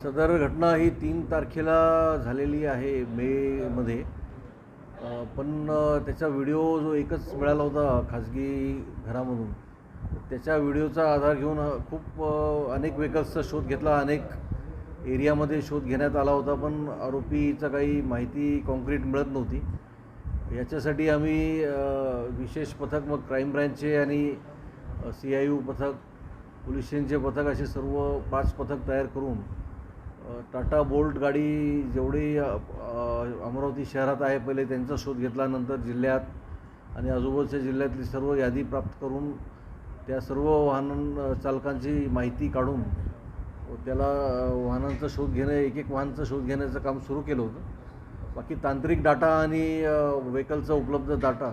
सदर घटना ही तीन तारखेला झालेली आहे मेमध्ये. पण त्याचा व्हिडिओ जो एकच मिळाला होता खाजगी घरामधून त्याच्या व्हिडिओचा आधार घेऊन खूप अनेक व्हेकल्सचा शोध घेतला अनेक एरियामध्ये शोध घेण्यात आला होता पण आरोपीचा काही माहिती कॉन्क्रीट मिळत नव्हती. याच्यासाठी आम्ही विशेष पथक मग क्राईम ब्रँचचे आणि सी आय यू पथक पोलीस स्टेशनचे पथक असे सर्व पाच पथक तयार करून टाटा बोल्ट गाडी जेवढी अमरावती शहरात आहे पहिले त्यांचा शोध घेतला नंतर जिल्ह्यात आणि आजूबाजूच्या जिल्ह्यातली सर्व यादी प्राप्त करून त्या सर्व वाहन चालकांची माहिती काढून व त्याला वाहनांचा शोध घेणं एक एक वाहनचा शोध घेण्याचं काम सुरू केलं होतं. बाकी तांत्रिक डाटा आणि व्हेकलचा उपलब्ध डाटा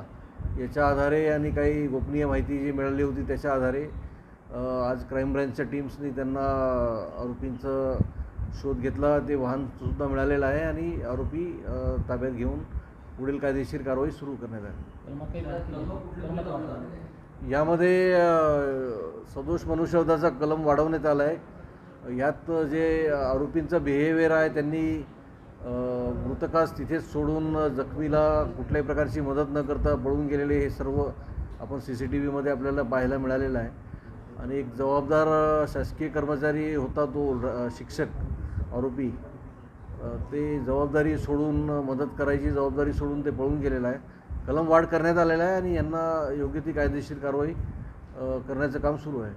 याच्या आधारे आणि काही गोपनीय माहिती जी मिळाली होती त्याच्या आधारे आज क्राईम ब्रँचच्या टीम्सनी त्यांना आरोपींचं शोध घेतला ते वाहनसुद्धा मिळालेलं आहे आणि आरोपी ताब्यात घेऊन पुढील कायदेशीर कारवाई सुरू करण्यात आली. यामध्ये सदोष मनुष्यवधाचा कलम वाढवण्यात आला आहे यात जे आरोपींचं बिहेवियर आहे त्यांनी मृतकास तिथेच सोडून जखमीला कुठल्याही प्रकारची मदत न करता पळून गेलेले हे सर्व आपण सी सी टी व्हीमध्ये आपल्याला पाहायला मिळालेलं आहे. आणि एक जबाबदार शासकीय कर्मचारी होता तो शिक्षक. आरोपी ते जबाबदारी सोडून मदत करायची जबाबदारी सोडून ते पळून गेलेलं आहे. कलम वाढ करण्यात आलेला आहे आणि यांना योग्य ती कायदेशीर कारवाई करण्याचं काम सुरू आहे.